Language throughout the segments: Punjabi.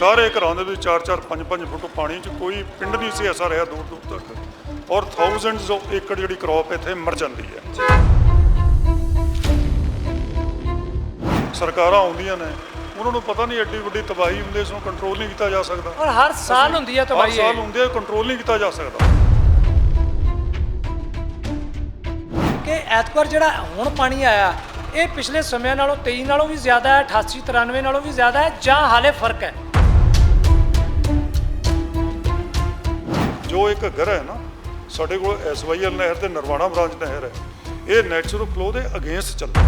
ਸਾਰੇ ਘਰਾਂ ਦੇ ਵਿੱਚ 4-4 5-5 ਫੁੱਟ ਪਾਣੀ 'ਚ ਕੋਈ ਪਿੰਡ ਨਹੀਂ ਸੀ ਐਸਾ ਰਿਹਾ ਦੂਰ ਦੂਰ ਤੱਕ। ਔਰ ਥਾਊਜ਼ੈਂਡਸ ਆਫ ਏਕੜ ਜਿਹੜੀ ਕ੍ਰੌਪ ਇੱਥੇ ਮਰ ਜਾਂਦੀ ਹੈ। ਸਰਕਾਰਾਂ ਆਉਂਦੀਆਂ ਨੇ। ਉਹਨਾਂ ਨੂੰ ਪਤਾ ਨਹੀਂ ਐਡੀ ਵੱਡੀ ਤਬਾਹੀ ਹੁੰਦੀ ਇਸ ਨੂੰ ਕੰਟਰੋਲ ਨਹੀਂ ਕੀਤਾ ਜਾ ਸਕਦਾ। ਔਰ ਹਰ ਸਾਲ ਹੁੰਦੀ ਹੈ ਹਰ ਤਬਾਹੀ ਸਾਲ ਇਹ। ਹੁੰਦੀ ਹੈ ਕੰਟਰੋਲ ਨਹੀਂ ਕੀਤਾ ਜਾ ਸਕਦਾ। ਕਿ ਐਤਵਾਰ ਜਿਹੜਾ ਹੁਣ ਪਾਣੀ ਆਇਆ ਇਹ ਪਿਛਲੇ ਸਮਿਆਂ ਨਾਲੋਂ 23 ਨਾਲੋਂ ਵੀ ਜ਼ਿਆਦਾ ਹੈ 88 93 ਨਾਲੋਂ ਵੀ ਜ਼ਿਆਦਾ ਹੈ ਜਾਂ ਹਾਲੇ ਫ਼ਰਕ ਹੈ? ਜੋ ਇੱਕ ਘਰ ਹੈ ਨਾ ਸਾਡੇ ਕੋਲ ਐਸਵਾਈਐਲ ਨਹਿਰ ਤੇ ਨਰਵਾਣਾ ਬ੍ਰਾਂਚ ਨਹਿਰ ਹੈ। ਇਹ ਨੈਚੁਰਲ ਫਲੋ ਦੇ ਅਗੇਂਸਟ ਚੱਲਦਾ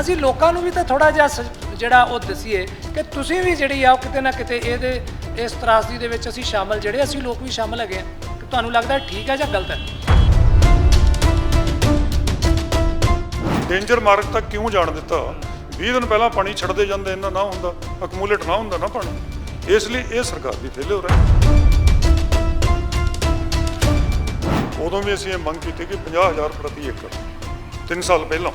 ਅਸੀਂ ਲੋਕਾਂ ਨੂੰ ਵੀ ਤਾਂ ਥੋੜਾ ਜਿਹਾ ਜਿਹੜਾ ਉਹ ਦਸੀਏ ਕਿ ਤੁਸੀਂ ਵੀ ਜਿਹੜੀ ਆ ਉਹ ਕਿਤੇ ਨਾ ਕਿਤੇ ਇਹਦੇ ਇਸ ਤਰਾਸਦੀ ਦੇ ਵਿੱਚ ਅਸੀਂ ਸ਼ਾਮਲ ਜਿਹੜੇ ਅਸੀਂ ਲੋਕ ਵੀ ਸ਼ਾਮਲ ਹੈਗੇ ਕਿ ਤੁਹਾਨੂੰ ਲੱਗਦਾ ਠੀਕ ਹੈ ਜਾਂ ਗਲਤ ਹੈ? ਡੇਂਜਰ ਮਾਰਕ ਤੱਕ ਕਿਉਂ ਜਾਣ ਦਿੱਤਾ? 20 ਦਿਨ ਪਹਿਲਾਂ ਪਾਣੀ ਛੱਡਦੇ ਜਾਂਦੇ ਇਹਨਾਂ ਨਾ ਹੁੰਦਾ ਅਕਮੂਲੇਟ ਨਾ ਹੁੰਦਾ ਨਾ ਪਾਣੀ। ਇਸ ਲਈ ਇਹ ਸਰਕਾਰ ਦੀ ਫੇਲਿਅਰ ਹੈ। ਉਦੋਂ ਵੀ ਅਸੀਂ ਇਹ ਮੰਗ ਕੀਤੀ ਕਿ 50000 ਪ੍ਰਤੀ ਏਕੜ 3 ਸਾਲ ਪਹਿਲਾਂ।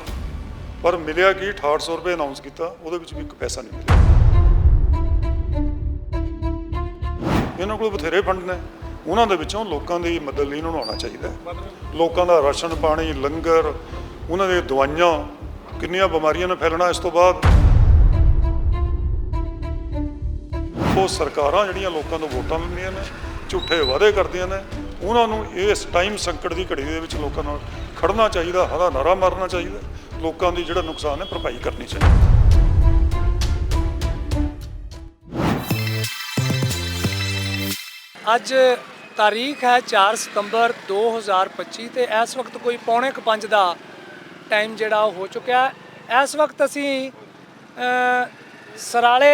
ਪਰ ਮਿਲਿਆ ਕਿ 6800 ਰੁਪਏ ਅਨਾਉਂਸ ਕੀਤਾ, ਉਹਦੇ ਵਿੱਚ ਵੀ ਇੱਕ ਪੈਸਾ ਨਹੀਂ ਮਿਲਿਆ। ਇਹਨਾਂ ਕੋਲ ਬਥੇਰੇ ਫੰਡ ਨੇ। ਉਹਨਾਂ ਦੇ ਵਿੱਚੋਂ ਲੋਕਾਂ ਦੀ ਮਦਦ ਲਈ ਇਹਨਾਂ ਨੂੰ ਆਉਣਾ ਚਾਹੀਦਾ ਹੈ। ਲੋਕਾਂ ਦਾ ਰਾਸ਼ਨ ਪਾਣੀ, ਲੰਗਰ, ਉਹਨਾਂ ਦੇ ਦਵਾਈਆਂ, ਕਿੰਨੀਆਂ ਬਿਮਾਰੀਆਂ ਨੇ ਫੈਲਣਾ ਇਸ ਤੋਂ ਬਾਅਦ। ਉਹ ਸਰਕਾਰਾਂ ਜਿਹੜੀਆਂ ਲੋਕਾਂ ਤੋਂ ਵੋਟਾਂ ਲੈਂਦੀਆਂ ਨੇ, ਝੂਠੇ ਵਾਅਦੇ ਕਰਦੀਆਂ ਨੇ, ਉਹਨਾਂ ਨੂੰ ਇਸ ਟਾਈਮ ਸੰਕਟ ਦੀ ਘੜੀ ਦੇ ਵਿੱਚ ਲੋਕਾਂ ਨਾਲ ਖੜਨਾ ਚਾਹੀਦਾ, ਹਰਾ ਨਾਰਾ ਮਾਰਨਾ ਚਾਹੀਦਾ, ਲੋਕਾਂ ਦੀ ਜਿਹੜਾ ਨੁਕਸਾਨ ਹੈ, ਭਰਪਾਈ ਕਰਨੀ ਚਾਹੀਦੀ ਅੱਜ ਤਾਰੀਖ ਹੈ 4 ਸਤੰਬਰ 2025 ਤੇ ਇਸ ਵਕਤ ਕੋਈ ਪੌਣੇ ਕੁ ਪੰਜ ਦਾ ਟਾਈਮ ਜਿਹੜਾ ਉਹ ਹੋ ਚੁੱਕਿਆ। ਇਸ ਵਕਤ ਅਸੀਂ ਸਰਾਲੇ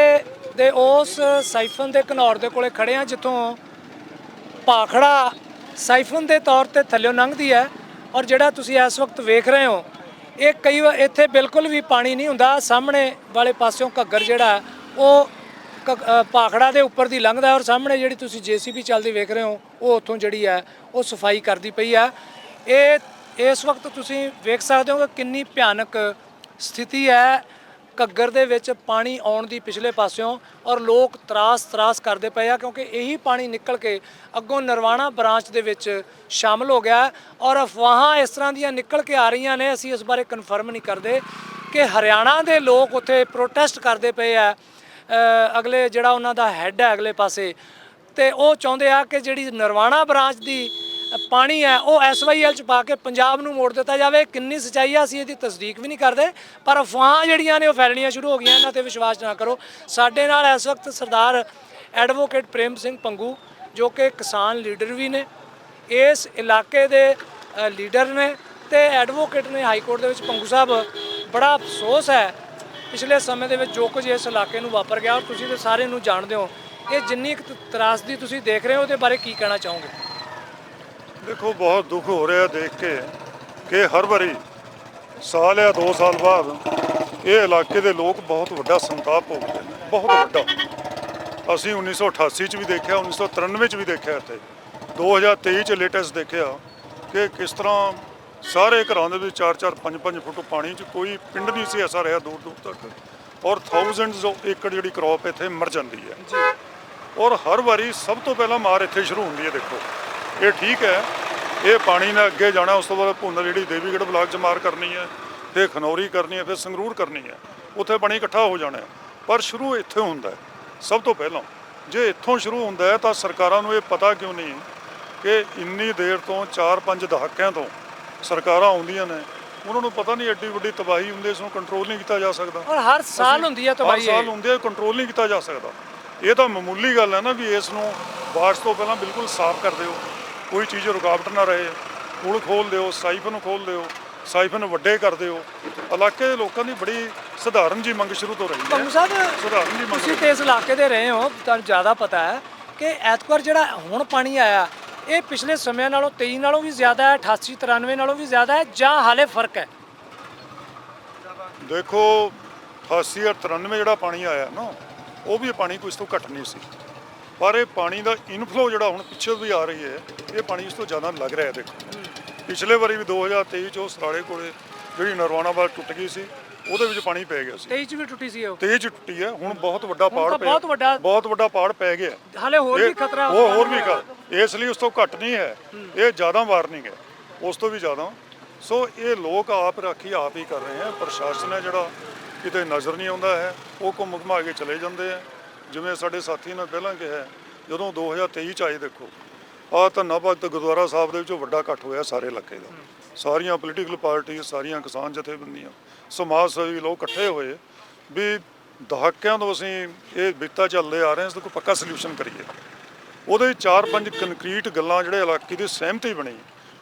ਦੇ ਉਸ ਸਾਈਫਨ ਦੇ ਘਨੌਰ ਦੇ ਕੋਲੇ ਖੜੇ ਹਾਂ ਜਿੱਥੋਂ ਭਾਖੜਾ ਸਾਈਫਨ ਦੇ ਤੌਰ ਤੇ ਥੱਲਿਓਂ ਲੰਘਦੀ ਹੈ। ਔਰ ਜਿਹੜਾ ਤੁਸੀਂ ਇਸ ਵਕਤ ਵੇਖ ਰਹੇ ਹੋ, ਇਹ ਕਈ ਵਾਰ ਇੱਥੇ ਬਿਲਕੁਲ ਵੀ ਪਾਣੀ ਨਹੀਂ ਹੁੰਦਾ। ਸਾਹਮਣੇ ਵਾਲੇ ਪਾਸਿਓਂ ਘੱਗਰ ਜਿਹੜਾ, ਉਹ ਕ- ਭਾਖੜਾ ਦੇ ਉੱਪਰ ਦੀ ਲੰਘਦਾ ਔਰ ਸਾਹਮਣੇ ਜਿਹੜੀ ਤੁਸੀਂ ਜੀਸੀਬੀ ਚੱਲਦੀ ਵੇਖ ਰਹੇ ਹੋ, ਉਹ ਉੱਥੋਂ ਜਿਹੜੀ ਹੈ, ਉਹ ਸਫ਼ਾਈ ਕਰਦੀ ਪਈ ਹੈ। ਇਹ, ਇਸ ਵਕਤ ਤੁਸੀਂ ਵੇਖ ਸਕਦੇ ਹੋ ਕਿ ਕਿੰਨੀ ਭਿਆਨਕ ਸਥਿਤੀ ਹੈ। ਘੱਗਰ ਦੇ ਵਿੱਚ ਪਾਣੀ ਆਉਣ ਦੀ ਪਿਛਲੇ ਪਾਸਿਓਂ ਔਰ ਲੋਕ ਤਰਾਸ ਤਰਾਸ ਕਰਦੇ ਪਏ ਆ ਕਿਉਂਕਿ ਇਹੀ ਪਾਣੀ ਨਿਕਲ ਕੇ ਅੱਗੋਂ ਨਰਵਾਣਾ ਬ੍ਰਾਂਚ ਦੇ ਵਿੱਚ ਸ਼ਾਮਲ ਹੋ ਗਿਆ ਔਰ ਅਫਵਾਹਾਂ ਇਸ ਤਰ੍ਹਾਂ ਦੀਆਂ ਨਿਕਲ ਕੇ ਆ ਰਹੀਆਂ ਨੇ, ਅਸੀਂ ਇਸ ਬਾਰੇ ਕਨਫਰਮ ਨਹੀਂ ਕਰਦੇ ਕਿ ਹਰਿਆਣਾ ਦੇ ਲੋਕ ਉੱਥੇ ਪ੍ਰੋਟੈਸਟ ਕਰਦੇ ਪਏ ਆ। ਅਗਲੇ ਜਿਹੜਾ ਉਹਨਾਂ ਦਾ ਹੈੱਡ ਹੈ ਅਗਲੇ ਪਾਸੇ, ਤੇ ਉਹ ਚਾਹੁੰਦੇ ਆ ਕਿ ਜਿਹੜੀ ਨਰਵਾਣਾ ਬ੍ਰਾਂਚ ਦੀ ਪਾਣੀ ਹੈ, ਉਹ ਐਸਵਾਈਐਲ ਚ ਪਾ ਕੇ ਪੰਜਾਬ ਨੂੰ ਮੋੜ ਦਿੱਤਾ ਜਾਵੇ। ਕਿੰਨੀ ਸਚਾਈ ਆ, ਅਸੀਂ ਇਹਦੀ ਤਸਦੀਕ ਵੀ ਨਹੀਂ ਕਰਦੇ। ਪਰ ਅਫਵਾਹਾਂ ਜਿਹੜੀਆਂ ਨੇ, ਉਹ ਫੈਲਣੀਆਂ ਸ਼ੁਰੂ ਹੋ ਗਈਆਂ, ਇਹਨਾਂ ਤੇ ਵਿਸ਼ਵਾਸ ਨਾ ਕਰੋ। ਸਾਡੇ ਨਾਲ ਇਸ ਵਕਤ ਸਰਦਾਰ ਐਡਵੋਕੇਟ ਪ੍ਰੇਮ ਸਿੰਘ ਪੰਗੂ, ਜੋ ਕਿ ਕਿਸਾਨ ਲੀਡਰ ਵੀ ਨੇ। ਇਸ ਇਲਾਕੇ ਦੇ ਲੀਡਰ ਨੇ ਤੇ ਐਡਵੋਕੇਟ ਨੇ ਹਾਈ ਕੋਰਟ ਦੇ ਵਿੱਚ ਪੰਗੂ ਸਾਹਿਬ, ਬੜਾ ਅਫਸੋਸ ਹੈ। ਪਿਛਲੇ ਸਮੇਂ ਦੇ ਵਿੱਚ ਜੋ ਕੁਝ ਇਸ ਇਲਾਕੇ ਨੂੰ ਵਾਪਰ ਗਿਆ, ਔਰ ਤੁਸੀਂ ਤੇ ਸਾਰੇ ਨੂੰ ਜਾਣਦੇ ਹੋ। ਇਹ ਜਿੰਨੀ ਕੁ ਤਰਾਸਦੀ ਤੁਸੀਂ ਦੇਖ ਰਹੇ ਹੋ, ਉਹਦੇ ਬਾਰੇ ਕੀ ਕਹਿਣਾ ਚਾਹੋਗੇ? ਦੇਖੋ ਬਹੁਤ ਦੁੱਖ ਹੋ ਰਿਹਾ ਦੇਖ ਕੇ ਕਿ ਹਰ ਵਾਰੀ ਸਾਲ ਜਾਂ 2 ਸਾਲ ਬਾਅਦ ਇਹ ਇਲਾਕੇ ਦੇ ਲੋਕ ਬਹੁਤ ਵੱਡਾ ਸੰਤਾਪ ਭੋਗਦੇ ਨੇ ਬਹੁਤ ਵੱਡਾ। ਅਸੀਂ 1988 ਚ ਵੀ ਦੇਖਿਆ 1993 ਚ ਵੀ ਦੇਖਿਆ ਇੱਥੇ। 2023 ਚ ਲੇਟੈਸਟ ਦੇਖਿਆ ਕਿ ਕਿਸ ਤਰ੍ਹਾਂ ਸਾਰੇ ਘਰਾਂ ਦੇ ਵਿੱਚ 4-4 5-5 ਫੁੱਟ ਪਾਣੀ ਚ ਕੋਈ ਪਿੰਡ ਨਹੀਂ ਸੀ ਐਸਾ ਰਿਹਾ ਦੂਰ ਦੂਰ ਤੱਕ। ਔਰ ਥਾਊਜ਼ੈਂਡਸ ਆਫ ਏਕੜ ਜਿਹੜੀ ਕ੍ਰੌਪ ਇੱਥੇ ਮਰ ਜਾਂਦੀ ਹੈ। ਔਰ ਹਰ ਵਾਰੀ ਸਭ ਤੋਂ ਪਹਿਲਾਂ ਮਾਰ ਇੱਥੇ ਸ਼ੁਰੂ ਹੁੰਦੀ ਹੈ ਦੇਖੋ। ਇਹ ਠੀਕ ਹੈ। ਇਹ ਪਾਣੀ ਨਾਲ ਅੱਗੇ ਜਾਣਾ ਉਸ ਤੋਂ ਬਾਅਦ ਭੁੰਨਰ ਜਿਹੜੀ ਦੇਵੀਗੜ੍ਹ ਬਲਾਕ 'ਚ ਮਾਰ ਕਰਨੀ ਹੈ ਫਿਰ ਖਨੌਰੀ ਕਰਨੀ ਹੈ ਫਿਰ ਸੰਗਰੂਰ ਕਰਨੀ ਹੈ। ਉੱਥੇ ਪਾਣੀ ਇਕੱਠਾ ਹੋ ਜਾਣਾ ਪਰ ਸ਼ੁਰੂ ਇੱਥੇ ਹੁੰਦਾ ਸਭ ਤੋਂ ਪਹਿਲਾਂ ਜੇ ਇੱਥੋਂ ਸ਼ੁਰੂ ਹੁੰਦਾ ਤਾਂ ਸਰਕਾਰਾਂ ਨੂੰ ਇਹ ਪਤਾ ਕਿਉਂ ਨਹੀਂ ਕਿ ਇੰਨੀ ਦੇਰ ਤੋਂ 4-5 ਦਹਾਕਿਆਂ ਤੋਂ ਸਰਕਾਰਾਂ ਆਉਂਦੀਆਂ ਨੇ। ਉਹਨਾਂ ਨੂੰ ਪਤਾ ਨਹੀਂ ਐਡੀ ਵੱਡੀ ਤਬਾਹੀ ਹੁੰਦੀ ਇਸ ਨੂੰ ਕੰਟਰੋਲ ਨਹੀਂ ਕੀਤਾ ਜਾ ਸਕਦਾ। ਔਰ ਹਰ ਸਾਲ ਹੁੰਦੀ ਹੈ ਤਬਾਹੀ ਹਰ ਸਾਲ। ਹੁੰਦੀ ਹੈ ਕੰਟਰੋਲ ਨਹੀਂ ਕੀਤਾ ਜਾ ਸਕਦਾ। ਇਹ ਤਾਂ ਮਾਮੂਲੀ ਗੱਲ ਹੈ ਨਾ ਵੀ ਇਸ ਨੂੰ ਬਾਰਿਸ਼ ਤੋਂ ਪਹਿਲਾਂ ਬਿਲਕੁਲ ਸਾਫ਼ ਕਰ ਦਿਓ। ਕੋਈ ਚੀਜ਼ ਰੁਕਾਵਟ ਨਾ ਰਹੇ। ਪੁਲ ਖੋਲ ਦਿਓ ਸਾਈਫਨ ਖੋਲ ਦਿਓ ਸਾਈਫਨ ਵੱਡੇ ਕਰ ਦਿਓ। ਇਲਾਕੇ ਦੇ ਲੋਕਾਂ ਦੀ ਬੜੀ ਸਧਾਰਨ ਜੀ ਮੰਗ ਸ਼ੁਰੂ ਤੋਂ ਰਹੀ ਹੈ। ਸਾਹਿਬ ਸਧਾਰਨ ਜੀ ਮੰਗ ਤੁਸੀਂ ਤੇ ਇਸ ਇਲਾਕੇ ਦੇ ਰਹੇ ਹੋ ਤੁਹਾਨੂੰ ਜ਼ਿਆਦਾ ਪਤਾ ਹੈ ਕਿ ਐਤਵਾਰ ਜਿਹੜਾ ਹੁਣ ਪਾਣੀ ਆਇਆ ਇਹ ਪਿਛਲੇ ਸਮਿਆਂ ਨਾਲੋਂ 23 ਨਾਲੋਂ ਵੀ ਜ਼ਿਆਦਾ ਹੈ 88 93 ਨਾਲੋਂ ਵੀ ਜ਼ਿਆਦਾ ਹੈ ਜਾਂ ਹਾਲੇ ਫ਼ਰਕ ਹੈ? ਦੇਖੋ 88 ਔਰ 93 ਜਿਹੜਾ ਪਾਣੀ ਆਇਆ ਨਾ ਉਹ ਵੀ ਪਾਣੀ ਇਸ ਤੋਂ ਘੱਟ ਨਹੀਂ ਸੀ। ਪਰ ਇਹ ਪਾਣੀ ਦਾ ਇਨਫਲੋ ਜਿਹੜਾ ਹੁਣ ਪਿੱਛੇ ਵੀ ਆ ਰਹੀ ਹੈ ਇਹ ਪਾਣੀ ਇਸ ਤੋਂ ਜ਼ਿਆਦਾ ਲੱਗ ਰਿਹਾ ਹੈ ਦੇਖੋ। ਪਿਛਲੇ ਵਾਰੀ ਵੀ 2023 ਚ ਉਹ ਸਰਾਲੇ ਕੋਲੇ ਜਿਹੜੀ ਨਰਵਾਣਾ ਬਾਲ ਟੁੱਟ ਗਈ ਸੀ ਉਹਦੇ ਵਿੱਚ ਪਾਣੀ ਪੈ ਗਿਆ ਸੀ। 23 ਚ ਵੀ ਟੁੱਟੀ ਸੀ ਉਹ? ਤੇਜ਼ ਟੁੱਟੀ ਹੈ ਹੁਣ ਬਹੁਤ ਵੱਡਾ ਪਾੜ ਪਿਆ। ਬਹੁਤ ਵੱਡਾ- ਬਹੁਤ ਵੱਡਾ ਪਾੜ ਪੈ ਗਿਆ। ਹਾਲੇ ਹੋਰ ਵੀ ਖਤਰਾ ਉਹ ਹੋਰ ਵੀ ਕਰ ਇਸ ਲਈ ਉਸ ਤੋਂ ਘੱਟ ਨਹੀਂ ਹੈ। ਇਹ ਜ਼ਿਆਦਾ ਵਾਰਨਿੰਗ ਹੈ। ਉਸ ਤੋਂ ਵੀ ਜ਼ਿਆਦਾ। ਸੋ ਇਹ ਲੋਕ ਆਪ ਰਾਖੀ ਆਪ ਹੀ ਕਰ ਰਹੇ ਆ ਪ੍ਰਸ਼ਾਸਨ ਹੈ ਜਿਹੜਾ ਕਿਤੇ ਨਜ਼ਰ ਨਹੀਂ ਆਉਂਦਾ ਹੈ। ਉਹ ਘੁੰਮ ਘੁਮਾ ਕੇ ਚਲੇ ਜਾਂਦੇ ਆ ਜਿਵੇਂ ਸਾਡੇ ਸਾਥੀ ਨੇ ਪਹਿਲਾਂ ਕਿਹਾ ਜਦੋਂ 2023 ਚ ਆਏ ਦੇਖੋ ਆਹ ਧੰਨਾ ਭਗਤ ਗੁਰਦੁਆਰਾ ਸਾਹਿਬ ਦੇ ਵਿੱਚੋਂ ਵੱਡਾ ਇਕੱਠ ਹੋਇਆ ਸਾਰੇ ਇਲਾਕੇ ਦਾ। ਸਾਰੀਆਂ ਪੋਲੀਟੀਕਲ ਪਾਰਟੀਆਂ ਸਾਰੀਆਂ ਕਿਸਾਨ ਜਥੇਬੰਦੀਆਂ ਸਮਾਜ ਸੇਵੀ ਲੋਕ ਇਕੱਠੇ ਹੋਏ ਵੀ ਦਹਾਕਿਆਂ ਤੋਂ ਅਸੀਂ ਇਹ ਬਿੱਤਾ ਚੱਲਦੇ ਆ ਰਹੇ ਹਾਂ ਇਸ ਦਾ ਕੋਈ ਪੱਕਾ ਸੋਲੂਸ਼ਨ ਕਰੀਏ। ਉਹਦੇ ਚਾਰ ਪੰਜ ਕੰਕਰੀਟ ਗੱਲਾਂ ਜਿਹੜੇ ਇਲਾਕੇ ਦੀ ਸਹਿਮਤੀ ਬਣੀ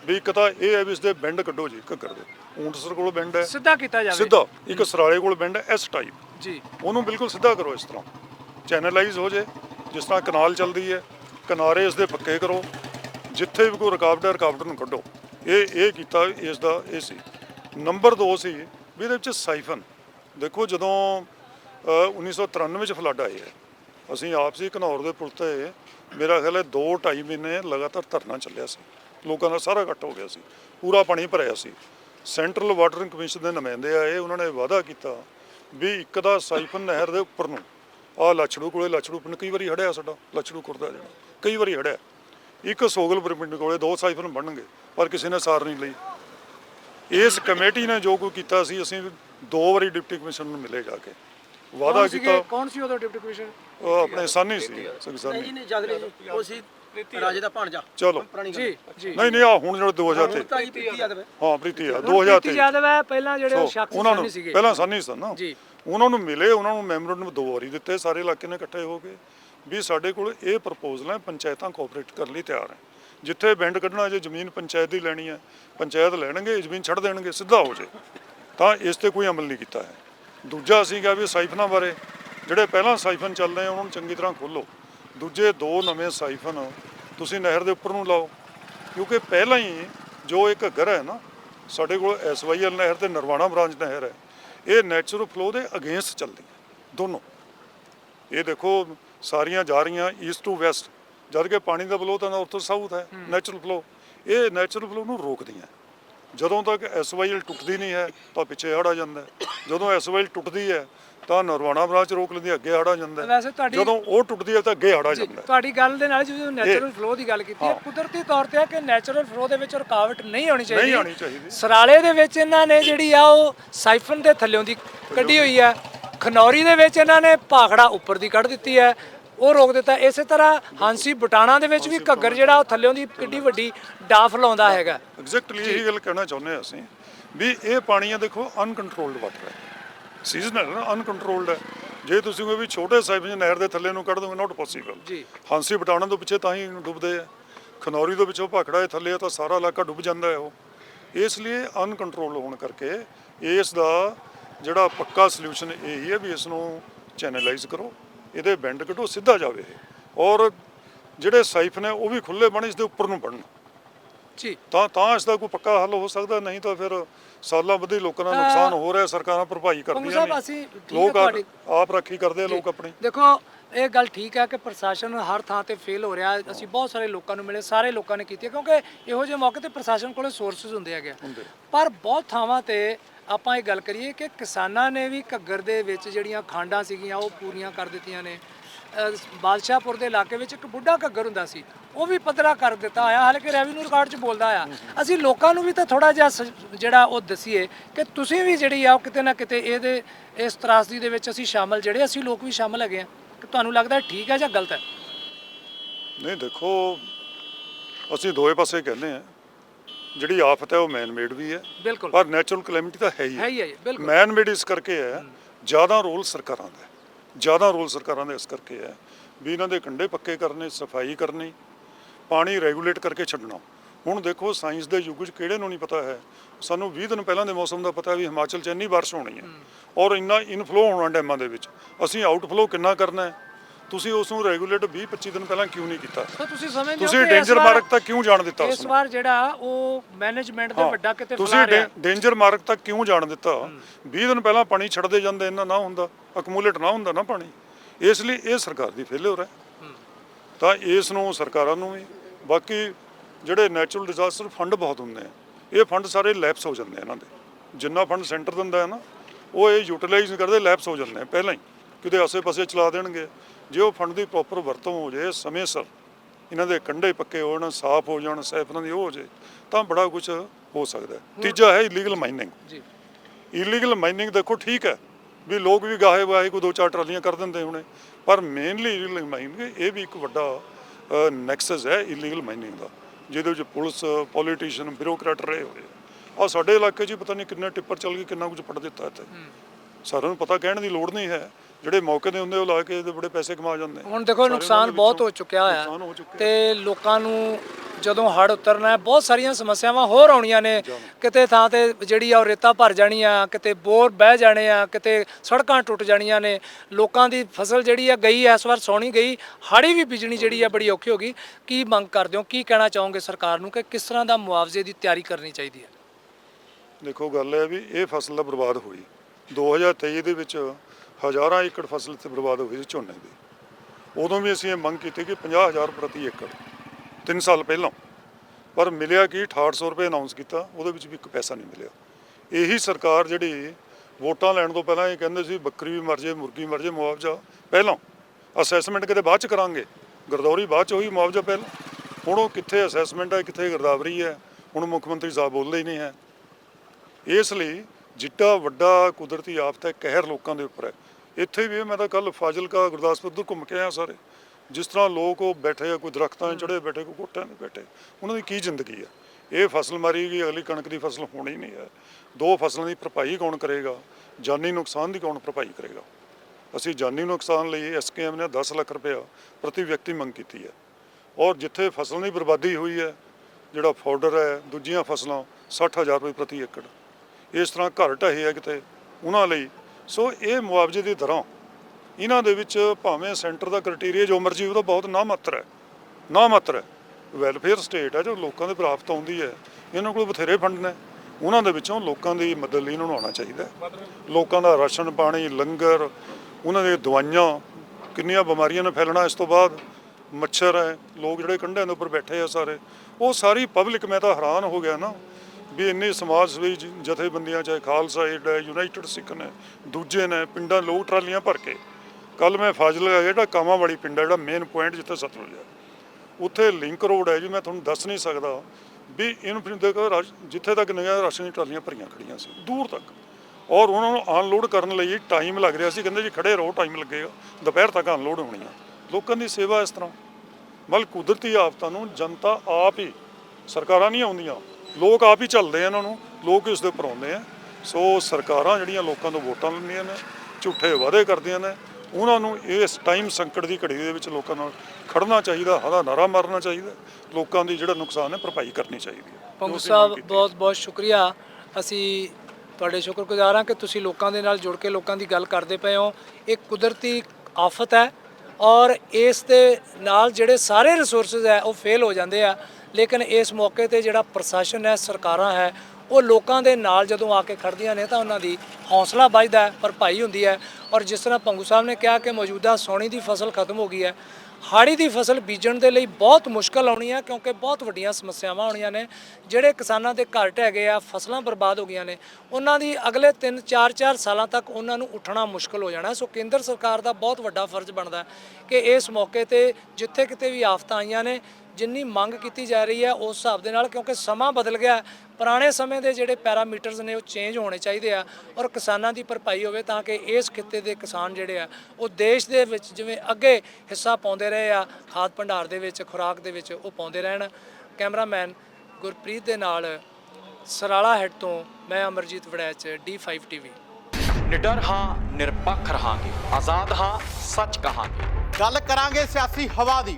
ਵੀ ਇੱਕ ਤਾਂ ਇਹ ਹੈ ਵੀ ਇਸ ਦੇ ਬਿੰਡ ਕੱਢੋ ਜੀ ਘੱਗਰ ਦੇ ਊਂਟਸਰ ਕੋਲ ਬਿੰਡ ਹੈ। ਸਿੱਧਾ ਕੀਤਾ ਜਾਵੇ। ਸਿੱਧਾ ਇੱਕ ਸਰਾਲੇ ਕੋਲ ਬਿੰਡ ਹੈ ਇਸ ਟਾਈਪ ਜੀ। ਉਹਨੂੰ ਬਿਲਕੁਲ ਸਿੱਧਾ ਕਰੋ ਇਸ ਤਰ੍ਹਾਂ। ਚੈਨਲਾਈਜ਼ ਹੋ ਜੇ ਜਿਸ ਤਰ੍ਹਾਂ ਕਨਾਲ ਚੱਲਦੀ ਹੈ ਕਿਨਾਰੇ ਇਸ ਦੇ ਪੱਕੇ ਕਰੋ ਜਿੱਥੇ ਵੀ ਕੋਈ ਰੁਕਾਵਟ ਹੈ ਰੁਕਾਵਟ ਨੂੰ ਕੱਢੋ। ਇਹ ਇਹ ਕੀਤਾ ਇਸ ਦਾ ਇਹ ਸੀ। ਨੰਬਰ 2 ਸੀ ਵੀ ਇਹਦੇ ਵਿੱਚ ਸਾਈਫਨ ਦੇਖੋ ਜਦੋਂ ਅ, 1993 ਚ ਫਲੱਡ ਆਏ ਹੈ ਅਸੀਂ ਆਪ ਸੀ ਘਨੌਰ ਦੇ ਪੁਲ ਤੇ ਮੇਰਾ ਖਿਆਲ ਹੈ 2 2.5 ਮਹੀਨੇ ਲਗਾਤਾਰ ਧਰਨਾ ਚੱਲਿਆ ਸੀ। ਲੋਕਾਂ ਦਾ ਸਾਰਾ ਇਕੱਠ ਹੋ ਗਿਆ ਸੀ ਪੂਰਾ ਪਾਣੀ ਭਰਿਆ ਸੀ। ਸੈਂਟਰਲ ਵਾਟਰ ਕਮਿਸ਼ਨ ਦੇ ਨੁਮਾਇੰਦੇ ਆਏ ਉਹਨਾਂ ਨੇ ਵਾਅਦਾ ਕੀਤਾ ਵੀ ਇੱਕ ਦਾ ਸਾਈਫਨ ਨਹਿਰ ਦੇ ਉੱਪਰ ਨੂੰ ਆ ਲਛੜੂ ਕੋਲੇ ਲਛੜੂ ਪਿੰਡ ਕਈ ਵਾਰੀ ਹੜਿਆ ਸਾਡਾ ਲਛੜੂ ਖੁਰਦਾ ਜਿਹੜਾ ਕਈ ਵਾਰੀ ਹੜਿਆ ਇੱਕ ਸੋਗਲਪੁਰ ਪਿੰਡ ਕੋਲੇ ਦੋ ਸਾਈਫਨ ਬਣਨਗੇ ਪਰ ਕਿਸੇ ਨੇ ਸਾਰ ਨਹੀਂ ਲਈ। ਇਸ ਕਮੇਟੀ ਨੇ ਜੋ ਕੋਈ ਕੀਤਾ ਸੀ ਅਸੀਂ ਦੋ ਵਾਰੀ ਡਿਪਟੀ ਕਮਿਸ਼ਨਰ ਨੂੰ ਮਿਲੇ ਜਾ ਕੇ। ਵਾਅਦਾ? ਕੀਤਾ। ਕੌਣ ਸੀ ਉਹਦਾ ਡਿਪਟੀ ਕਮਿਸ਼ਨਰ? ਉਹ ਆਪਣੇ ਸਾਨੀ ਸੀ ਨਹੀਂ ਸੰਗਸਾਨੀ ਜੀ ਨਹੀਂ ਜਗਦੇ ਜੀ ਉਹ ਸੀ ਰਾਜੇ ਦਾ ਭਾਣਜਾ। ਚਲੋ। ਪੁਰਾਣੀ ਗੱਲ ਜੀ ਜੀ। ਨਹੀਂ ਨਹੀਂ ਆ ਹੁਣ ਜਿਹੜਾ 2000 ਤੇ ਤਾਂ ਜੀ ਪ੍ਰੀਤੀ ਯਾਦਵ ਹੈ। ਹਾਂ ਪ੍ਰੀਤੀ ਆ ਪ੍ਰੀਤੀ 2000 ਤੇ ਯਾਦਵ ਹੈ ਪਹਿਲਾਂ ਜਿਹੜੇ ਉਹ ਸ਼ਖਸ ਉਹਨਾਂ ਨੂੰ ਸਾਨੀ ਸੀਗੇ। ਪਹਿਲਾਂ ਸਾਨੀ ਸਨ ਨਾ। ਜੀ। ਉਹਨਾਂ ਨੂੰ ਮਿਲੇ ਉਹਨਾਂ ਨੂੰ ਮੈਮੋਰੰਡਮ ਦੋ ਵਾਰੀ ਦਿੱਤੇ ਸਾਰੇ ਇਲਾਕੇ ਨੇ ਇਕੱਠੇ ਹੋ ਕੇ ਵੀ ਸਾਡੇ ਕੋਲ ਇਹ ਪ੍ਰਪੋਜ਼ਲ ਹੈ ਪੰਚਾਇਤਾਂ ਕੋਆਪਰੇਟ ਕਰਨ ਲਈ ਤਿਆਰ ਹੈ। ਜਿੱਥੇ ਬੈਂਡ ਕੱਢਣਾ ਜੇ ਜ਼ਮੀਨ ਪੰਚਾਇਤ ਦੀ ਲੈਣੀ ਹੈ ਪੰਚਾਇਤ ਲੈਣਗੇ ਜ਼ਮੀਨ ਛੱਡ ਦੇਣਗੇ ਸਿੱਧਾ ਹੋ ਜੇ। ਤਾਂ ਇਸ ਤੇ ਕੋਈ ਅਮਲ ਨਹੀਂ ਕੀਤਾ ਹੈ। ਦੂਜਾ ਸੀਗਾ ਵੀ ਸਾਈਫਨਾਂ ਬਾਰੇ ਜਿਹੜੇ ਪਹਿਲਾਂ ਸਾਈਫਨ ਚੱਲਦੇ ਆ ਉਹਨਾਂ ਨੂੰ ਚੰਗੀ ਤਰ੍ਹਾਂ ਖੋਲੋ ਦੂਜੇ ਦੋ ਨਵੇਂ ਸਾਈਫਨ ਤੁਸੀਂ ਨਹਿਰ ਦੇ ਉੱਪਰ ਨੂੰ ਲਾਓ। ਕਿਉਂਕਿ ਪਹਿਲਾਂ ਹੀ ਜੋ ਇੱਕ ਘੱਗਰ ਹੈ ਨਾ ਸਾਡੇ ਕੋਲ ਐਸਵਾਈਐਲ ਨਹਿਰ ਤੇ ਨਰਵਾਣਾ ਬ੍ਰਾਂਚ ਨਹਿਰ ਹੈ। ਇਹ ਨੈਚੁਰਲ ਫਲੋ ਦੇ ਅਗੇਂਸਟ ਚੱਲਦੀ ਹੈ ਦੋਨੋਂ। ਇਹ ਦੇਖੋ ਸਾਰੀਆਂ ਜਾ ਰਹੀਆਂ ਈਸਟ ਟੂ ਵੈਸਟ ਜਦ ਕਿ ਪਾਣੀ ਦਾ ਫਲੋ ਤਾਂ ਨਾਰਥ ਤੋਂ ਸਾਊਥ ਹੈ ਨੈਚੁਰਲ ਫਲੋ। ਇਹ ਨੈਚੁਰਲ ਫਲੋ ਨੂੰ ਰੋਕਦੀਆਂ ਜਦੋਂ ਤੱਕ ਐਸਵਾਈਐਲ ਟੁੱਟਦੀ ਨਹੀਂ ਹੈ ਤਾਂ ਪਿੱਛੇ ਹੜ ਆ ਜਾਂਦਾ। ਜਦੋਂ ਐਸਵਾਈਐਲ ਟੁੱਟਦੀ ਹੈ ਤਾਂ ਨਰਵਾਣਾ ਬ੍ਰਾਂਚ ਰੋਕ ਲੈਂਦੀ ਹੈ ਅੱਗੇ ਹੜ ਜਾਂਦਾ। ਹੈ। ਵੈਸੇ ਤੁਹਾਡੀ- ਜਦੋਂ ਉਹ ਟੁੱਟਦੀ ਹੈ ਤਾਂ ਅੱਗੇ ਹੜ ਜਾਂਦਾ। ਹੈ। ਤੁਹਾਡੀ ਗੱਲ ਦੇ ਨਾਲ ਜਦੋਂ ਨੈਚੁਰਲ ਫਲੋ ਦੀ ਗੱਲ ਕੀਤੀ ਹੈ ਕੁਦਰਤੀ ਤੌਰ ਤੇ ਹੈ ਕਿ ਨੈਚੁਰਲ ਫਲੋ ਦੇ ਵਿੱਚ ਰੁਕਾਵਟ ਨਹੀਂ ਆਉਣੀ ਚਾਹੀਦੀ। ਨਹੀਂ ਆਉਣੀ ਚਾਹੀਦੀ। ਸਰਾਲੇ ਦੇ ਵਿੱਚ ਇਹਨਾਂ ਨੇ ਜਿਹੜੀ ਆ ਉਹ ਸਾਈਫਨ ਦੇ ਥੱਲਿਓਂ ਦੀ ਕੱਢੀ ਹੋਈ ਹੈ ਖਨੌਰੀ ਦੇ ਵਿੱਚ ਇਹਨਾਂ ਨੇ ਭਾਖੜਾ ਉੱਪਰ ਦੀ ਕੱਢ ਦਿੱਤੀ ਹੈ ਉਹ ਰੋਕ ਦਿੱਤਾ। ਇਸੇ ਤਰ੍ਹਾਂ ਹਾਂਸੀ ਬਟਾਣਾ ਦੇ ਵਿੱਚ ਵੀ ਘੱਗਰ ਜਿਹੜਾ ਉਹ ਥੱਲਿਓਂ ਦੀ ਕਿੱਡੀ ਵੱਡੀ ਡਾਫ ਲਾਉਂਦਾ ਹੈਗਾ। ਐਗਜ਼ੈਕਟਲੀ ਇਹੀ ਗੱਲ ਕਹਿਣਾ ਚਾਹੁੰਦੇ ਹਾਂ ਅਸੀਂ ਵੀ ਇਹ ਪਾਣੀ ਆ ਦੇਖੋ ਅਨਕੰਟਰੋਲਡ ਵਾਟਰ ਹੈ। ਸੀਜ਼ਨਲ ਨਾ ਅਨਕੰਟਰੋਲਡ ਹੈ। ਜੇ ਤੁਸੀਂ ਕੋਈ ਵੀ ਛੋਟੇ ਸਾਈਬ ਨਹਿਰ ਦੇ ਥੱਲੇ ਨੂੰ ਕੱਢ ਦੋਗੇ ਨਾਟ ਪੋਸੀਬਲ ਜੀ। ਹਾਂਸੀ ਬਟਾਣਾ ਤੋਂ ਪਿੱਛੇ ਤਾਂ ਹੀ ਡੁੱਬਦੇ ਆ। ਖਨੌਰੀ ਤੋਂ ਪਿੱਛੋਂ ਭਾਖੜਾ ਦੇ ਥੱਲੇ ਤਾਂ ਸਾਰਾ ਇਲਾਕਾ ਡੁੱਬ ਜਾਂਦਾ ਹੈ ਉਹ। ਇਸ ਲਈ ਅਨਕੰਟਰੋਲ ਹੋਣ ਕਰਕੇ ਇਸ ਦਾ ਜਿਹੜਾ ਪੱਕਾ ਸੋਲੂਸ਼ਨ ਇਹੀ ਹੈ ਵੀ ਇਸ ਨੂੰ ਚੈਨਲਾਈਜ਼ ਕਰੋ। ਇਹਦੇ ਬੈਂਡ ਕੱਢੋ ਸਿੱਧਾ ਜਾਵੇ ਇਹ। ਔਰ ਜਿਹੜੇ ਸਾਈਫ ਨੇ ਉਹ ਵੀ ਖੁੱਲੇ ਬਣ ਇਸ ਦੇ ਉੱਪਰ ਨੂੰ ਬਣਨ ਜੀ। ਤਾਂ ਤਾਂ ਇਸ ਦਾ ਕੋਈ ਪੱਕਾ ਹੱਲ ਹੋ ਸਕਦਾ ਨਹੀਂ ਤਾਂ ਫਿਰ ਸਾਲਾਂ ਬੱਧੀ ਲੋਕਾਂ ਦਾ ਨੁਕਸਾਨ ਹੋ ਰਿਹਾ ਸਰਕਾਰਾਂ ਭਰਪਾਈ ਕਰਦੀਆਂ ਸਾਹਿਬ, ਨੇ। ਅਸੀਂ- ਠੀਕ ਹੈ ਲੋਕ ਆਪ- ਤੁਹਾਡੀ- ਆਪ ਰਾਖੀ ਕਰਦੇ ਆ ਲੋਕ ਆਪਣੀ। ਦੇਖੋ ਇਹ ਗੱਲ ਠੀਕ ਹੈ ਕਿ ਪ੍ਰਸ਼ਾਸਨ ਹਰ ਥਾਂ ਤੇ ਫੇਲ ਹੋ ਰਿਹਾ। ਅਸੀਂ ਬਹੁਤ ਸਾਰੇ ਲੋਕਾਂ ਨੂੰ ਮਿਲੇ ਸਾਰੇ ਲੋਕਾਂ ਨੇ ਕੀਤੀ ਹੈ ਕਿਉਂਕਿ ਇਹੋ ਜਿਹੇ ਮੌਕੇ ਤੇ ਪ੍ਰਸ਼ਾਸਨ ਕੋਲੇ ਸੋਰਸਸ ਹੁੰਦੇ ਹੈਗੇ ਆ। ਪਰ ਬਹੁਤ ਥਾਵਾਂ ਤੇ ਆਪਾਂ ਇਹ ਗੱਲ ਕਰੀਏ ਕਿ ਕਿਸਾਨਾਂ ਨੇ ਵੀ ਘੱਗਰ ਦੇ ਵਿੱਚ ਜਿਹੜੀਆਂ ਖਾਂਡਾਂ ਸੀਗੀਆਂ ਉਹ ਪੂਰੀਆਂ ਕਰ ਦਿੱਤੀਆਂ ਨੇ। ਅਹ ਬਾਦਸ਼ਾਹਪੁਰ ਦੇ ਇਲਾਕੇ ਵਿੱਚ ਇੱਕ ਬੁੱਢਾ ਘੱਗਰ ਹੁੰਦਾ ਸੀ। ਉਹ ਵੀ ਪੱਧਰਾ ਕਰ ਦਿੱਤਾ ਆਇਆ ਹਾਲਾਂਕਿ ਰੈਵਨਿਊ ਰਿਕਾਰਡ 'ਚ ਬੋਲਦਾ ਆ ਅਸੀਂ ਲੋਕਾਂ ਨੂੰ ਵੀ ਤਾਂ ਥੋੜਾ ਜਿਹਾ ਸ- ਜਿਹੜਾ ਉਹ ਦਸੀਏ ਕਿ ਤੁਸੀਂ ਵੀ ਜਿਹੜੀ ਆ ਉਹ ਕਿਤੇ ਨਾ ਕਿਤੇ ਇਹਦੇ ਇਸ ਤਰਾਸਦੀ ਦੇ ਵਿੱਚ ਅਸੀਂ ਸ਼ਾਮਲ ਜਿਹੜੇ ਅਸੀਂ ਲੋਕ ਵੀ ਸ਼ਾਮਲ ਹੈਗੇ ਆ ਕਿ ਤੁਹਾਨੂੰ ਲੱਗਦਾ ਠੀਕ ਹੈ ਜਾਂ ਗਲਤ ਹੈ? ਨਹੀਂ ਦੇਖੋ ਅਸੀਂ ਦੋਏ ਪਾਸੇ ਕਹਿੰਦੇ ਆ। ਜਿਹੜੀ ਆਫਤ ਹੈ ਉਹ ਮੈਨ ਮੇਡ ਵੀ ਹੈ। ਬਿਲਕੁਲ। ਪਰ ਨੈਚੁਰਲ ਕਲੈਮਿਟੀ ਤਾਂ ਹੈ ਹੀ ਹੈ। ਹੀ ਹੈ ਜੀ, ਬਿਲਕੁਲ। ਮੈਨ ਮੇਡ ਇਸ ਕਰਕੇ ਹੈ ਜ਼ਿਆਦਾ ਰੋਲ ਸਰਕਾਰਾਂ ਦਾ ਹੈ। ਜ਼ਿਆਦਾ ਰੋਲ ਸਰਕਾਰਾਂ ਦਾ ਇਸ ਕਰਕੇ ਹੈ ਵੀ ਇਹਨਾਂ ਦੇ ਕੰਡੇ ਪੱਕੇ ਕਰਨੇ ਸਫ਼ਾਈ ਕਰਨੀ ਪਾਣੀ ਰੈਗੂਲੇਟ ਕਰਕੇ ਛੱਡਣਾ। ਹੁਣ ਦੇਖੋ ਸਾਇੰਸ ਦੇ ਯੁੱਗ 'ਚ ਕਿਹੜੇ ਨੂੰ ਨਹੀਂ ਪਤਾ ਹੈ? ਸਾਨੂੰ 20 ਦਿਨ ਪਹਿਲਾਂ ਦੇ ਮੌਸਮ ਦਾ ਪਤਾ ਵੀ ਹਿਮਾਚਲ 'ਚ ਇੰਨੀ ਬਾਰਿਸ਼ ਹੋਣੀ ਹੈ। ਔਰ ਇੰਨਾ ਇਨਫਲੋ ਹੋਣਾ ਡੈਮਾਂ ਦੇ ਵਿੱਚ। ਅਸੀਂ ਆਊਟਫਲੋ ਕਿੰਨਾ ਕਰਨਾ ਹੈ? ਤੁਸੀਂ ਉਸ ਨੂੰ ਰੈਗੂਲੇਟ 20 25 ਦਿਨ ਪਹਿਲਾਂ ਕਿਉਂ ਨਹੀਂ ਕੀਤਾ? ਤੁਸੀਂ ਸਮਝਦੇ ਹੋ ਤੁਸੀਂ ਕਿ ਇਸ ਡੇਂਜਰ ਮਾਰਕ ਤੱਕ ਕਿਉਂ ਜਾਣ ਦਿੱਤਾ ਉਸ ਇਸ ਵਾਰ ਜਿਹੜਾ ਉਹ ਮੈਨੇਜਮੈਂਟ ਦੇ ਵੱਡਾ ਕਿਤੇ ਤੁਸੀਂ ਫਲਾ ਰਿਹਾ। ਡੇਂਜਰ ਮਾਰਕ ਤੱਕ ਕਿਉਂ ਜਾਣ ਦਿੱਤਾ? 20 ਦਿਨ ਪਹਿਲਾਂ ਪਾਣੀ ਛੱਡਦੇ ਜਾਂਦੇ ਇਹਨਾਂ ਨਾ ਹੁੰਦਾ। ਅਕਮੂਲੇਟ ਨਾ ਹੁੰਦਾ ਨਾ ਪਾਣੀ। ਇਸ ਲਈ ਇਹ ਸਰਕਾਰ ਦੀ ਫੇਲਿਅਰ ਹੈ। ਤਾਂ ਇਸ ਨੂੰ ਸਰਕਾਰਾਂ ਨੂੰ ਵੀ ਬਾਕੀ ਜਿਹੜੇ ਨੈਚੁਰਲ ਡਿਜ਼ਾਸਟਰ ਫੰਡ ਬਹੁਤ ਹੁੰਦੇ ਆ ਇਹ ਫੰਡ ਸਾਰੇ ਲੈਪਸ ਹੋ ਜਾਂਦੇ ਆ ਇਹਨਾਂ ਦੇ। ਜਿੰਨਾ ਫੰਡ ਸੈਂਟਰ ਦਿੰਦਾ ਹੈ ਨਾ ਉਹ ਇਹ ਯੂਟਿਲਾਈਜ਼ ਕਰਦੇ ਲੈਪਸ ਹੋ ਜਾਂਦੇ ਪਹਿਲਾਂ ਹੀ। ਕਿਤੇ ਆਸੇ-ਪਾਸੇ ਚਲਾ ਦੇਣਗੇ। ਜੇ ਉਹ ਫੰਡ ਦੀ ਪ੍ਰੋਪਰ ਵਰਤੋਂ ਹੋ ਜਾਏ ਸਮੇਂ ਸਿਰ ਇਹਨਾਂ ਦੇ ਕੰਢੇ ਪੱਕੇ ਹੋਣ ਸਾਫ਼ ਹੋ ਜਾਣ ਸੈਫਰਾਂ ਦੀ ਉਹ ਹੋ ਜਾਏ ਤਾਂ ਬੜਾ ਕੁਝ ਹੋ ਸਕਦਾ। ਤੀਜਾ ਹੈ ਇਲੀਗਲ ਮਾਈਨਿੰਗ ਜੀ। ਇਲੀਗਲ ਮਾਈਨਿੰਗ ਦੇਖੋ ਠੀਕ ਹੈ ਵੀ ਲੋਕ ਵੀ ਗਾਹੇ ਵਾਹੇ ਕੋ ਦੋ ਚਾਰ ਟਰਾਲੀਆਂ ਕਰ ਦਿੰਦੇ ਹੁਣੇ। ਪਰ ਮੇਨਲੀ ਇਲੀਗਲ ਮਾਈਨਿੰਗ ਇਹ ਵੀ ਇੱਕ ਵੱਡਾ ਨੈਕਸਸ ਹੈ ਇਲੀਗਲ ਮਾਈਨਿੰਗ ਦਾ ਜਿਹਦੇ ਵਿੱਚ ਪੁਲਿਸ ਪੋਲੀਟੀਸ਼ੀਅਨ ਬਿਊਰੋਕਰੇਟ ਰਹੇ ਹੋਏ ਆ। ਸਾਡੇ ਇਲਾਕੇ 'ਚ ਪਤਾ ਨਹੀਂ ਕਿੰਨੇ ਟਿੱਪਰ ਚੱਲ ਗਏ ਕਿੰਨਾ ਕੁਝ ਪੜ ਦਿੱਤਾ ਇੱਥੇ। ਸਾਰਿਆਂ ਨੂੰ ਪਤਾ ਕਹਿਣ ਦੀ ਲੋੜ ਨਹੀਂ ਹੈ ਜਿਹੜੇ ਮੌਕੇ ਦੇ ਹੁੰਦੇ ਉਹ ਲਾ ਕੇ ਬੜੇ ਪੈਸੇ ਕਮਾ ਜਾਂਦੇ ਹੁਣ ਦੇਖੋ ਨੁਕਸਾਨ ਬਹੁਤ ਹੋ ਚੁੱਕਿਆ ਹੋ। ਤੇ ਲੋਕਾਂ ਨੂੰ ਜਦੋਂ ਹੜ ਉਤਰਨਾ ਹੈ ਬਹੁਤ ਸਾਰੀਆਂ ਸਮੱਸਿਆਵਾਂ ਹੋਰ ਆਉਣੀਆਂ ਨੇ। ਕਿਤੇ ਥਾਂ ਤੇ ਜਿਹੜੀ ਆ ਉਹ ਰੇਤਾ ਭਰ ਜਾਣੀ ਆ ਕਿਤੇ ਬੋਰ ਬਹਿ ਜਾਣੇ ਆ ਕਿਤੇ ਸੜਕਾਂ ਟੁੱਟ ਜਾਣੀਆਂ ਨੇ। ਲੋਕਾਂ ਦੀ ਫਸਲ ਜਿਹੜੀ ਆ ਗਈ ਇਸ ਵਾਰ ਸੋਣੀ ਗਈ ਹਾੜੀ ਵੀ ਬੀਜਣੀ ਜਿਹੜੀ ਆ ਬੜੀ ਔਖੀ ਹੋ ਗਈ। ਕੀ ਮੰਗ ਕਰਦੇ ਹੋ ਕੀ ਕਹਿਣਾ ਚਾਹੋਗੇ ਸਰਕਾਰ ਨੂੰ ਕਿ ਕਿਸ ਤਰ੍ਹਾਂ ਦਾ ਮੁਆਵਜ਼ੇ ਦੀ ਤਿਆਰੀ ਕਰਨੀ ਚਾਹੀਦੀ ਹੈ? ਦੇਖੋ ਗੱਲ ਹੈ ਵੀ ਇਹ ਫਸਲ ਤਾਂ ਬਰਬਾਦ ਹੋਈ। 2023 ਦੇ ਵਿੱਚ ਹਜ਼ਾਰਾਂ ਏਕੜ ਫਸਲ ਤੇ ਬਰਬਾਦ ਹੋਈ ਸੀ ਝੋਨੇ ਦੀ। ਉਦੋਂ ਵੀ ਅਸੀਂ ਇਹ ਮੰਗ ਕੀਤੀ ਕਿ 50000 ਪ੍ਰਤੀ ਏਕੜ। 3 ਸਾਲ ਪਹਿਲਾਂ। ਪਰ ਮਿਲਿਆ ਕੀ? 6800 ਰੁਪਏ ਅਨਾਉਂਸ ਕੀਤਾ। ਉਹਦੇ ਵਿੱਚ ਵੀ ਇੱਕ ਪੈਸਾ ਨਹੀਂ ਮਿਲਿਆ। ਇਹੀ ਸਰਕਾਰ ਜਿਹੜੀ ਵੋਟਾਂ ਲੈਣ ਤੋਂ ਪਹਿਲਾਂ ਇਹ ਕਹਿੰਦੇ ਸੀ, ਬੱਕਰੀ ਵੀ ਮਰ ਜੇ, ਮੁਰਗੀ ਮਰ ਜੇ, ਮੁਆਵਜ਼ਾ। ਪਹਿਲਾਂ ਅਸੈਸਮੈਂਟ ਕਿਤੇ ਬਾਅਦ ਚ ਕਰਾਂਗੇ। ਗਰਦੌਰੀ ਬਾਅਦ ਚ ਹੋਈ, ਮੁਆਵਜ਼ਾ ਪਹਿਲਾਂ। ਹੁਣ ਉਹ ਕਿੱਥੇ ਅਸੈਸਮੈਂਟ ਹੈ, ਕਿੱਥੇ ਗਰਦਾਵਰੀ ਹੈ? ਹੁਣ ਮੁੱਖ ਮੰਤਰੀ ਸਾਹਿਬ ਬੋਲਦੇ ਹੀ ਨਹੀਂ ਹੈ। ਇਸ ਲਈ ਜਿੱਡਾ ਵੱਡਾ ਕੁਦਰਤੀ ਆਫਤ ਹੈ, ਕਹਿਰ ਲੋਕਾਂ ਦੇ ਉੱਪਰ ਹੈ। ਇੱਥੇ ਵੀ ਮੈਂ ਤਾਂ ਕੱਲ ਫਾਜ਼ਿਲਕਾ, ਗੁਰਦਾਸਪੁਰ ਤੋਂ ਘੁੰਮ ਕੇ ਆਇਆ ਸਾਰੇ। ਜਿਸ ਤਰ੍ਹਾਂ ਲੋਕ ਉਹ ਬੈਠੇ ਆ, ਕੋਈ ਦਰਖਤਾਂ 'ਤੇ ਚੜੇ ਬੈਠੇ, ਕੋਈ ਕੋਟਿਆਂ 'ਤੇ ਬੈਠੇ, ਉਹਨਾਂ ਦੀ ਕੀ ਜ਼ਿੰਦਗੀ ਹੈ ਇਹ ਫਸਲ ਮਾਰੀ ਗਈ, ਅਗਲੀ ਕਣਕ ਦੀ ਫਸਲ ਹੋਣੀ ਨਹੀਂ ਹੈ ਦੋ ਫਸਲਾਂ ਦੀ ਭਰਪਾਈ ਕੌਣ ਕਰੇਗਾ? ਜਾਨੀ ਨੁਕਸਾਨ ਦੀ ਕੌਣ ਭਰਪਾਈ ਕਰੇਗਾ? ਅਸੀਂ ਜਾਨੀ ਨੁਕਸਾਨ ਲਈ ਐਸਕੇਐਮ ਨੇ 10 ਲੱਖ ਰੁਪਇਆ ਪ੍ਰਤੀ ਵਿਅਕਤੀ ਮੰਗ ਕੀਤੀ ਹੈ। ਔਰ ਜਿੱਥੇ ਫਸਲ ਦੀ ਬਰਬਾਦੀ ਹੋਈ ਹੈ, ਜਿਹੜਾ ਫਾਊਡਰ ਹੈ, ਦੂਜੀਆਂ ਫਸਲਾਂ 60000 ਰੁਪਏ ਪ੍ਰਤੀ ਏਕੜ। ਇਸ ਤਰ੍ਹਾਂ ਘਰ ਢਹੇ ਆ ਕਿਤੇ, ਉਹਨਾਂ ਲਈ। ਸੋ ਇਹ ਮੁਆਵਜ਼ੇ ਦੀ ਦਰਾਂ ਇਹਨਾਂ ਦੇ ਵਿੱਚ ਭਾਵੇਂ ਸੈਂਟਰ ਦਾ ਕ੍ਰਾਈਟੇਰੀਆ ਜੋ ਮਰਜ਼ੀ ਉਹਦਾ ਬਹੁਤ ਨਾ ਮਾਤਰ ਹੈ। ਨਾ ਮਾਤਰ ਹੈ। ਵੈਲਫੇਅਰ ਸਟੇਟ ਹੈ, ਜੋ ਲੋਕਾਂ ਦੇ ਪ੍ਰਾਪਤ ਆਉਂਦੀ ਹੈ। ਇਹਨਾਂ ਕੋਲ ਬਥੇਰੇ ਫੰਡ ਨੇ। ਉਹਨਾਂ ਦੇ ਵਿੱਚੋਂ ਲੋਕਾਂ ਦੀ ਮਦਦ ਲਈ ਇਹਨਾਂ ਨੂੰ ਆਉਣਾ ਚਾਹੀਦਾ ਲੋਕਾਂ ਦਾ ਰਾਸ਼ਨ ਪਾਣੀ, ਲੰਗਰ, ਉਹਨਾਂ ਦੀਆਂ ਦਵਾਈਆਂ, ਕਿੰਨੀਆਂ ਬਿਮਾਰੀਆਂ ਨੇ ਫੈਲਣਾ ਇਸ ਤੋਂ ਬਾਅਦ। ਮੱਛਰ ਹੈ, ਲੋਕ ਜਿਹੜੇ ਕੰਢਿਆਂ ਦੇ ਉੱਪਰ ਬੈਠੇ ਆ ਸਾਰੇ, ਉਹ ਸਾਰੀ ਪਬਲਿਕ ਮੈਂ ਤਾਂ ਹੈਰਾਨ ਹੋ ਗਿਆ ਨਾ ਵੀ ਇੰਨੀ ਸਮਾਜ ਸੇਵੀ ਜਥੇਬੰਦੀਆਂ, ਚਾਹੇ ਖਾਲਸਾ ਏਡ ਹੈ ਯੂਨਾਈਟਿਡ ਸਿੱਖ ਨੇ, ਦੂਜੇ ਨੇ, ਪਿੰਡਾਂ ਲੋਕ ਟਰਾਲੀਆਂ ਭਰ ਕੇ ਕੱਲ ਮੈਂ ਫਾਜ਼ਿਲਕਾ ਜਿਹੜਾ ਕਾਮਾਂ ਵਾਲੀ ਪਿੰਡ ਹੈ ਜਿਹੜਾ ਮੇਨ ਪੁਆਇੰਟ ਜਿੱਥੇ ਸਤਲੁਜ ਹੈ ਉੱਥੇ ਲਿੰਕ ਰੋਡ ਹੈ ਜੀ, ਮੈਂ ਤੁਹਾਨੂੰ ਦੱਸ ਨਹੀਂ ਸਕਦਾ ਵੀ ਇਹਨੂੰ ਫਿਰ ਜਿੱਥੇ ਤੱਕ ਨਿਗਾਹ ਰਾਸ਼ਨ ਦੀਆਂ ਟਰਾਲੀਆਂ ਭਰੀਆਂ ਖੜੀਆਂ ਸੀ, ਦੂਰ ਤੱਕ। ਔਰ ਉਹਨਾਂ ਨੂੰ ਅਨਲੋਡ ਕਰਨ ਲਈ ਟਾਈਮ ਲੱਗ ਰਿਹਾ ਸੀ, ਕਹਿੰਦੇ ਜੀ ਖੜੇ ਰਹੋ ਟਾਈਮ ਲੱਗੇਗਾ। ਦੁਪਹਿਰ ਤੱਕ ਅਨਲੋਡ ਹੋਣੀ ਆ। ਲੋਕਾਂ ਦੀ ਸੇਵਾ ਇਸ ਤਰ੍ਹਾਂ। ਮਤਲਬ ਕੁਦਰਤੀ ਆਫਤਾਂ ਨੂੰ ਜਨਤਾ ਆਪ ਹੀ, ਸਰਕਾਰਾਂ ਨਹੀਂ ਆਉਂਦੀਆਂ, ਲੋਕ ਆਪ ਹੀ ਚੱਲਦੇ ਆ ਇਹਨਾਂ ਨੂੰ, ਲੋਕ ਹੀ ਉਸ ਦੇ ਉੱਪਰ ਆਉਂਦੇ ਆ। ਸੋ ਸਰਕਾਰਾਂ ਜਿਹੜੀਆਂ ਲੋਕਾਂ ਤੋਂ ਵੋਟਾਂ ਲੈਂਦੀਆਂ ਨੇ, ਝੂਠੇ ਵਾਅਦੇ ਕਰਦੀਆਂ ਨੇ ਉਹਨਾਂ ਨੂੰ ਇਸ ਟਾਈਮ ਸੰਕਟ ਦੀ ਘੜੀ ਦੇ ਵਿੱਚ ਲੋਕਾਂ ਨਾਲ ਖੜਨਾ ਚਾਹੀਦਾ ਹਦਾ ਨਾਰਾ ਮਾਰਨਾ ਚਾਹੀਦਾ ਲੋਕਾਂ ਦੀ ਜਿਹੜਾ ਨੁਕਸਾਨ ਹੈ ਭਰਪਾਈ ਕਰਨੀ ਚਾਹੀਦੀ ਹੈ। ਪੰਗੂ ਸਾਹਿਬ। ਬਹੁਤ ਬਹੁਤ ਸ਼ੁਕਰੀਆ। ਅਸੀਂ ਤੁਹਾਡੇ ਸ਼ੁਕਰਗੁਜ਼ਾਰ ਹਾਂ ਕਿ ਤੁਸੀਂ ਲੋਕਾਂ ਦੇ ਨਾਲ ਜੁੜ ਕੇ ਲੋਕਾਂ ਦੀ ਗੱਲ ਕਰਦੇ ਪਏ ਹੋ। ਇਹ ਕੁਦਰਤੀ ਆਫਤ ਹੈ ਔਰ ਇਸ ਦੇ ਨਾਲ ਜਿਹੜੇ ਸਾਰੇ ਰਿਸੋਰਸਸ ਹੈ ਉਹ ਫੇਲ ਹੋ ਜਾਂਦੇ ਆ। ਲੇਕਿਨ ਇਸ ਮੌਕੇ ਤੇ ਜਿਹੜਾ ਪ੍ਰਸ਼ਾਸਨ ਹੈ ਸਰਕਾਰਾਂ ਹੈ ਉਹ ਲੋਕਾਂ ਦੇ ਨਾਲ ਜਦੋਂ ਆ ਕੇ ਖੜਦੀਆਂ ਨੇ ਤਾਂ ਉਹਨਾਂ ਦੀ ਹੌਸਲਾ ਵੱਜਦਾ ਹੈ ਭਰਪਾਈ ਹੁੰਦੀ ਹੈ। ਔਰ ਜਿਸ ਤਰ੍ਹਾਂ ਪੰਗੂ ਸਾਹਿਬ ਨੇ ਕਿਹਾ ਕਿ ਮੌਜੂਦਾ ਸੋਣੀ ਦੀ ਫਸਲ ਖਤਮ ਹੋ ਗਈ ਹੈ, ਹਾੜੀ ਦੀ ਫਸਲ ਬੀਜਣ ਦੇ ਲਈ ਬਹੁਤ ਮੁਸ਼ਕਲ ਆਉਣੀ ਹੈ ਕਿਉਂਕਿ ਬਹੁਤ ਵੱਡੀਆਂ ਸਮੱਸਿਆਵਾਂ ਆਉਣੀਆਂ ਨੇ। ਜਿਹੜੇ ਕਿਸਾਨਾਂ ਦੇ ਘਰ ਢਹਿ ਗਏ ਆ, ਫਸਲਾਂ ਬਰਬਾਦ ਹੋ ਗਈਆਂ ਨੇ, ਉਹਨਾਂ ਦੀ ਅਗਲੇ 3 4 4 ਸਾਲਾਂ ਤੱਕ ਉਹਨਾਂ ਨੂੰ ਉੱਠਣਾ ਮੁਸ਼ਕਲ ਹੋ ਜਾਣਾ ਸੋ ਕੇਂਦਰ ਸਰਕਾਰ ਦਾ ਬਹੁਤ ਵੱਡਾ ਫਰਜ਼ ਬਣਦਾ ਕਿ ਇਸ ਮੌਕੇ ਤੇ ਜਿੱਥੇ ਕਿਤੇ ਵੀ ਆਫਤਾਂ ਆਈਆਂ ਨੇ ਜਿੰਨੀ ਮੰਗ ਕੀਤੀ ਜਾ ਰਹੀ ਹੈ ਉਸ ਹਿਸਾਬ ਦੇ ਨਾਲ ਕਿਉਂਕਿ ਸਮਾਂ ਬਦਲ ਗਿਆ ਹੈ, ਪੁਰਾਣੇ ਸਮੇਂ ਦੇ ਜਿਹੜੇ ਪੈਰਾਮੀਟਰਸ ਨੇ ਉਹ ਚੇਂਜ ਹੋਣੇ ਚਾਹੀਦੇ ਆ ਔਰ ਕਿਸਾਨਾਂ ਦੀ ਭਰਪਾਈ ਹੋਵੇ ਤਾਂ ਕਿ ਇਸ ਖਿੱਤੇ ਦੇ ਕਿਸਾਨ ਜਿਹੜੇ ਆ ਉਹ ਦੇਸ਼ ਦੇ ਵਿੱਚ ਜਿਵੇਂ ਅੱਗੇ ਹਿੱਸਾ ਪਾਉਂਦੇ ਰਹੇ ਆ ਖਾਦ ਭੰਡਾਰ ਦੇ ਵਿੱਚ ਖੁਰਾਕ ਦੇ ਵਿੱਚ ਉਹ ਪਾਉਂਦੇ ਰਹਿਣ। ਕੈਮਰਾਮੈਨ ਗੁਰਪ੍ਰੀਤ ਦੇ ਨਾਲ ਸਰਾਲਾ ਹੈਡ ਤੋਂ ਮੈਂ ਅਮਰਜੀਤ ਵੜੈਚ D5 TV ਨਿਡਰ ਹਾਂ ਨਿਰਪੱਖ ਰਹਾਂਗੇ ਆਜ਼ਾਦ ਹਾਂ ਸੱਚ ਕਹਾਂਗੇ। ਗੱਲ ਕਰਾਂਗੇ ਸਿਆਸੀ ਹਵਾ ਦੀ।